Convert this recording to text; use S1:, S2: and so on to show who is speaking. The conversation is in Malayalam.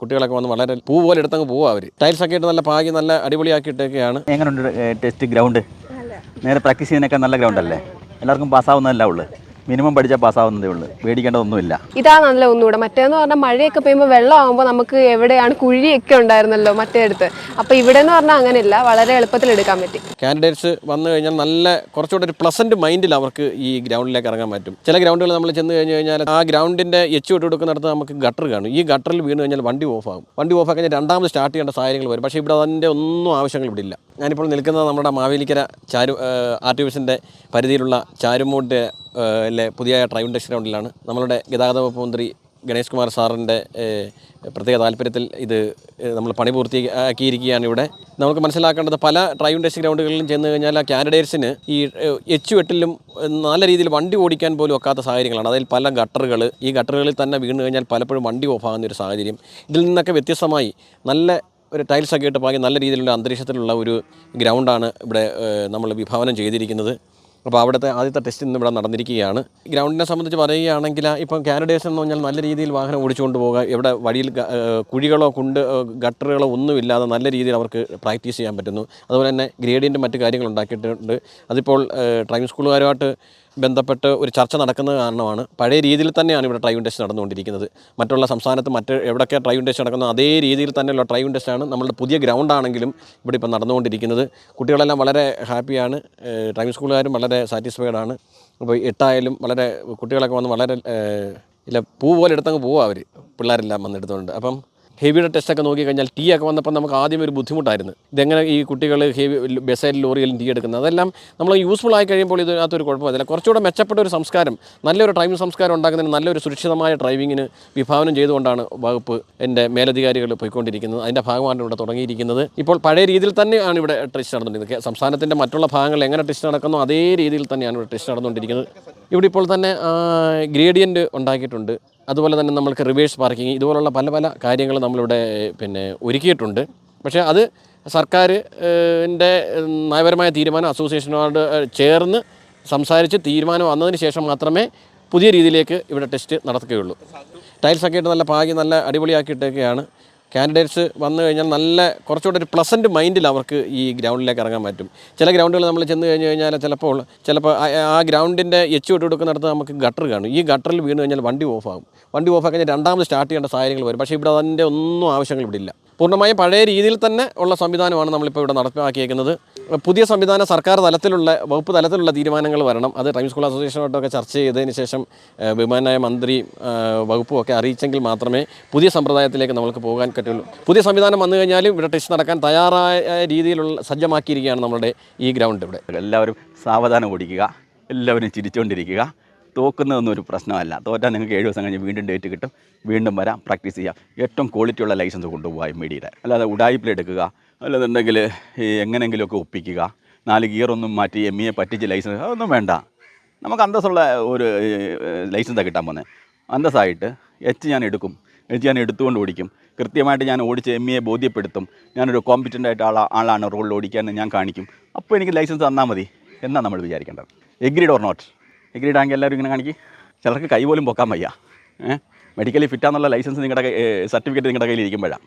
S1: കുട്ടികളൊക്കെ വന്ന് വളരെ പൂ പോലെ എടുത്തങ്ങ് പോവുക അവർ ടൈൽസ് ഒക്കെ ഇട്ട് നല്ല പാകി നല്ല അടിപൊളിയാക്കിയിട്ടൊക്കെയാണ്.
S2: എങ്ങനെയുണ്ട് ടെസ്റ്റ് ഗ്രൗണ്ട് നേരെ പ്രാക്ടീസ് ചെയ്യാനൊക്കെ നല്ല ഗ്രൗണ്ട് അല്ലേ? എല്ലാവർക്കും പാസ്സാവുന്നതല്ല ഉള്ളു? മിനിമം പഠിച്ചാൽ പാസ്സാവുന്നതേ ഉള്ളൂ. പേടിക്കേണ്ടതൊന്നുമില്ല.
S3: ഇതാ നല്ല ഒന്നുകൂടെ. മറ്റേന്ന് പറഞ്ഞാൽ മഴയൊക്കെ പെയ്യുമ്പോൾ വെള്ളമാകുമ്പോൾ നമുക്ക് എവിടെയാണ് കുഴിയൊക്കെ ഉണ്ടായിരുന്നല്ലോ മറ്റേ അടുത്ത്. അപ്പോൾ ഇവിടെ എന്ന് പറഞ്ഞാൽ അങ്ങനെയില്ല വളരെ എളുപ്പത്തിൽ എടുക്കാൻ പറ്റി.
S1: കാൻഡിഡേറ്റ്സ് വന്നു കഴിഞ്ഞാൽ നല്ല കുറച്ചുകൂടെ ഒരു പ്ലസന്റ് മൈൻഡിൽ അവർക്ക് ഈ ഗ്രൗണ്ടിലേക്ക് ഇറങ്ങാൻ പറ്റും. ചില ഗ്രൗണ്ടുകൾ നമ്മൾ ചെന്ന് കഴിഞ്ഞു കഴിഞ്ഞാൽ ആ ഗ്രൗണ്ടിന്റെ എച്ച് വിട്ട് കൊടുക്കുന്നിടത്ത് നമുക്ക് ഗട്ടർ കാണും. ഈ ഗട്ടറിൽ വീണ് കഴിഞ്ഞാൽ വണ്ടി ഓഫ് ആകും വണ്ടി ഓഫ് ആക്കി കഴിഞ്ഞാൽ രണ്ടാമത് സ്റ്റാർട്ട് ചെയ്യേണ്ട സാഹചര്യങ്ങൾ വരും. പക്ഷേ ഇവിടെ അതിന്റെ ഒന്നും ആവശ്യങ്ങൾ ഇവിടെ ഇല്ല. ഞാനിപ്പോൾ നിൽക്കുന്നത് നമ്മുടെ മാവേലിക്കര ചാരു ആർ ടി എസിന്റെ പരിധിയിലുള്ള ചാരുമൂട്ട് ലെ പുതിയ ഡ്രൈവിംഗ് ടെസ്റ്റ് ഗ്രൗണ്ടിലാണ്. നമ്മളുടെ ഗതാഗത വകുപ്പ് മന്ത്രി ഗണേഷ് കുമാർ സാറിന്റെ പ്രത്യേക താല്പര്യത്തിൽ ഇത് നമ്മൾ പണി പൂർത്തിയാക്കിയിരിക്കുകയാണ് ഇവിടെ. നമുക്ക് മനസ്സിലാക്കേണ്ടത് പല ഡ്രൈവിംഗ് ടെസ്റ്റ് ഗ്രൗണ്ടുകളിലും ചെന്ന് കഴിഞ്ഞാൽ ആ കാൻഡിഡേറ്റ്സിന് ഈ എച്ച് വെട്ടിലും ഏഹ്, നല്ല രീതിയിൽ വണ്ടി ഓടിക്കാൻ പോലും ഒക്കാത്ത സാഹചര്യങ്ങളാണ്. അതിൽ പല ഗട്ടറുകൾ ഈ ഗട്ടറുകളിൽ തന്നെ വീണ് കഴിഞ്ഞാൽ പലപ്പോഴും വണ്ടി ഓഫാകുന്ന ഒരു സാഹചര്യം. ഇതിൽ നിന്നൊക്കെ വ്യത്യസ്തമായി നല്ല ഒരു ടൈൽസൊക്കെ ഇട്ട് പാകി നല്ല രീതിയിലുള്ള അന്തരീക്ഷത്തിലുള്ള ഒരു ഗ്രൗണ്ടാണ് ഇവിടെ നമ്മൾ വിഭാവനം ചെയ്തിരിക്കുന്നത്. അപ്പോൾ അവിടുത്തെ ആദ്യത്തെ ടെസ്റ്റ് ഇന്ന് ഇവിടെ നടന്നിരിക്കുകയാണ്. ഗ്രൗണ്ടിനെ സംബന്ധിച്ച് പറയുകയാണെങ്കിൽ ഇപ്പം കാനഡേഴ്സ് എന്ന് പറഞ്ഞാൽ നല്ല രീതിയിൽ വാഹനം ഓടിച്ചുകൊണ്ട് പോകുക ഇവിടെ വഴിയിൽ കുഴികളോ കുണ്ട് ഗട്ടറുകളോ ഒന്നുമില്ലാതെ നല്ല രീതിയിൽ അവർക്ക് പ്രാക്ടീസ് ചെയ്യാൻ പറ്റുന്നു. അതുപോലെ തന്നെ ഗ്രേഡിയന്റ് മറ്റു കാര്യങ്ങൾ ഉണ്ടാക്കിയിട്ടുണ്ട്. അതിപ്പോൾ ഡ്രൈവിംഗ് സ്കൂളുകാരുമായിട്ട് ബന്ധപ്പെട്ട് ഒരു ചർച്ച നടക്കുന്ന കാരണമാണ്. പഴയ രീതിയിൽ തന്നെയാണ് ഇവിടെ ഡ്രൈവിംഗ് ടെസ്റ്റ് നടന്നുകൊണ്ടിരിക്കുന്നത്. മറ്റുള്ള സംസ്ഥാനത്ത് മറ്റ് എവിടെയൊക്കെ ഡ്രൈവിംഗ് ടെസ്റ്റ് നടക്കുന്നോ അതേ രീതിയിൽ തന്നെയുള്ള ഡ്രൈവിംഗ് ടെസ്റ്റാണ് നമ്മളുടെ പുതിയ ഗ്രൗണ്ടാണെങ്കിലും ഇവിടെ ഇപ്പോൾ നടന്നുകൊണ്ടിരിക്കുന്നത്. കുട്ടികളെല്ലാം വളരെ ഹാപ്പിയാണ് ഡ്രൈവിംഗ് സ്കൂളുകാരും വളരെ സാറ്റിസ്ഫൈഡ് ആണ്. അപ്പോൾ എട്ടായാലും വളരെ കുട്ടികളൊക്കെ വന്ന് വളരെ ഇല്ല പൂ പോലെ എടുത്തങ്ങ് പോവുക അവർ പിള്ളേരെല്ലാം വന്നെടുത്തുകൊണ്ട് അപ്പം ഹെവിയുടെ ടെസ്റ്റൊക്കെ നോക്കിക്കഴിഞ്ഞാൽ ടീ ഒക്കെ വന്നപ്പോൾ നമുക്ക് ആദ്യം ഒരു ബുദ്ധിമുട്ടായിരുന്നു. ഇതെങ്ങനെ ഈ കുട്ടികൾ ഹെവി ബസൈൽ ലോറിയിലും ടീ എടുക്കുന്നത്? അതെല്ലാം നമ്മൾ യൂസ്ഫുൾ ആയി കഴിയുമ്പോൾ ഇതിനകത്തൊരു കുഴപ്പമില്ല. കുറച്ചുകൂടെ മെച്ചപ്പെട്ട ഒരു സംസ്കാരം നല്ലൊരു ഡ്രൈവിംഗ് സംസ്കാരം ഉണ്ടാക്കുന്നതിന് നല്ലൊരു സുരക്ഷിതമായ ഡ്രൈവിങ്ങിന് വിഭാവനം ചെയ്തുകൊണ്ടാണ് വകുപ്പ് എന്റെ മേലധികാരികൾ പോയിക്കൊണ്ടിരിക്കുന്നത്. അതിന്റെ ഭാഗമാണ് ഇവിടെ തുടങ്ങിയിരിക്കുന്നത്. ഇപ്പോൾ പഴയ രീതിയിൽ തന്നെയാണ് ഇവിടെ ടെസ്റ്റ് നടന്നുകൊണ്ടിരിക്കുന്നത്. സംസ്ഥാനത്തിന്റെ മറ്റുള്ള ഭാഗങ്ങളിൽ എങ്ങനെ ടെസ്റ്റ് നടക്കുന്നോ അതേ രീതിയിൽ തന്നെയാണ് ഇവിടെ ടെസ്റ്റ് നടന്നുകൊണ്ടിരിക്കുന്നത്. ഇവിടെ ഇപ്പോൾ തന്നെ ഗ്രേഡിയന്റ് ഉണ്ടാക്കിയിട്ടുണ്ട്. അതുപോലെ തന്നെ നമ്മൾക്ക് റിവേഴ്സ് പാർക്കിംഗ് ഇതുപോലുള്ള പല പല കാര്യങ്ങൾ നമ്മളിവിടെ പിന്നെ ഒരുക്കിയിട്ടുണ്ട്. പക്ഷേ അത് സർക്കാരിന്റെ നയപരമായ തീരുമാനം അസോസിയേഷനോട് ചേർന്ന് സംസാരിച്ച് തീരുമാനം വന്നതിന് ശേഷം മാത്രമേ പുതിയ രീതിയിലേക്ക് ഇവിടെ ടെസ്റ്റ് നടത്തുകയുള്ളൂ. ടൈൽസ് ഒക്കെ ഇട്ട് നല്ല പാകി നല്ല അടിപൊളിയാക്കിയിട്ടൊക്കെയാണ് കാൻഡിഡേറ്റ്സ് വന്നു കഴിഞ്ഞാൽ നല്ല കുറച്ചുകൂടെ ഒരു പ്ലസന്റ് മൈൻഡിൽ അവർക്ക് ഈ ഗ്രൗണ്ടിലേക്ക് ഇറങ്ങാൻ പറ്റും. ചില ഗ്രൗണ്ടുകൾ നമ്മൾ ചെന്ന് കഴിഞ്ഞ് കഴിഞ്ഞാൽ ചിലപ്പോൾ ചിലപ്പോൾ ആ- ഗ്രൗണ്ടിന്റെ എച്ച് ഇട്ട് കൊടുക്കുന്നിടത്ത് നമുക്ക് ഗട്ടർ കാണും. ഈ ഗട്ടറിൽ വീണ് കഴിഞ്ഞാൽ വണ്ടി ഓഫാകും വണ്ടി ഓഫാക്കി കഴിഞ്ഞാൽ രണ്ടാമത് സ്റ്റാർട്ട് ചെയ്യേണ്ട സാഹചര്യങ്ങൾ വരും. പക്ഷേ ഇവിടെ അതിന്റെ ഒന്നും ആവശ്യങ്ങൾ ഇവിടെ ഇല്ല. പൂർണമായും പഴയ രീതിയിൽ തന്നെ ഉള്ള സംവിധാനമാണ് നമ്മളിപ്പോൾ ഇവിടെ നടപ്പാക്കിയേക്കുന്നത്. പുതിയ സംവിധാനം സർക്കാർ തലത്തിലുള്ള വകുപ്പ് തലത്തിലുള്ള തീരുമാനങ്ങൾ വരണം. അത് ടൈം സ്കൂൾ അസോസിയേഷനോട്ടൊക്കെ ചർച്ച ചെയ്തതിന് ശേഷം ബഹുമാനായ മന്ത്രി വകുപ്പും ഒക്കെ അറിയിച്ചെങ്കിൽ മാത്രമേ പുതിയ സമ്പ്രദായത്തിലേക്ക് നമ്മൾക്ക് പോകാൻ പറ്റുള്ളൂ. പുതിയ സംവിധാനം വന്നു കഴിഞ്ഞാലും ഇവിടെ ടെസ്റ്റ് നടക്കാൻ തയ്യാറായ രീതിയിലുള്ള സജ്ജമാക്കിയിരിക്കുകയാണ് നമ്മുടെ ഈ ഗ്രൗണ്ട് ഇവിടെ.
S2: എല്ലാവരും സാവധാനം ഓടിക്കുക. എല്ലാവരും ചിരിച്ചുകൊണ്ടിരിക്കുക തോക്കുന്നതൊന്നും ഒരു പ്രശ്നമല്ല. തോറ്റാൽ നിങ്ങൾക്ക് ഏഴ് ദിവസം കഴിഞ്ഞ് വീണ്ടും ഡേറ്റ് കിട്ടും. വീണ്ടും വരാം. പ്രാക്ടീസ് ചെയ്യാം. ഏറ്റവും ക്വാളിറ്റിയുള്ള ലൈസൻസ് കൊണ്ടുപോകുക മീഡിയയുടെ അല്ലാതെ ഉടായ്പിലെടുക്കുക അല്ലാതെന്നുണ്ടെങ്കിൽ ഈ എങ്ങനെയെങ്കിലുമൊക്കെ ഒപ്പിക്കുക. നാല് ഗിയറൊന്നും മാറ്റി എം ഇയെ പറ്റിച്ച് ലൈസൻസ് അതൊന്നും വേണ്ട. നമുക്ക് അന്തസ്സുള്ള ഒരു ലൈസൻസാണ് കിട്ടാൻ പോകുന്നത്. അന്തസ്സായിട്ട് എച്ച് ഞാൻ എടുക്കും. എച്ച് ഞാൻ എടുത്തുകൊണ്ട് ഓടിക്കും. കൃത്യമായിട്ട് ഞാൻ ഓടിച്ച് എം ഇയെ ബോധ്യപ്പെടുത്തും. ഞാനൊരു കോമ്പറ്റന്റ് ആയിട്ട് ആളാ ആളാണ് റോഡിൽ ഓടിക്കാൻ ഞാൻ കാണിക്കും. അപ്പോൾ എനിക്ക് ലൈസൻസ് തന്നാൽ മതി. എന്നാണ് നമ്മൾ വിചാരിക്കേണ്ടത്. എഗ്രീഡ് ഓർ നോട്ട് എഗ്രീഡ് ടാങ്ക് എല്ലാവരും ഇങ്ങനെ കാണിക്കും. ചിലർക്ക് കൈ പോലും പൊക്കാൻ വയ്യ. മെഡിക്കലി ഫിറ്റാന്നുള്ള ലൈസൻസ് നിങ്ങളുടെ സർട്ടിഫിക്കറ്റ് നിങ്ങളുടെ കയ്യിൽ ഇരിക്കുമ്പോഴാണ്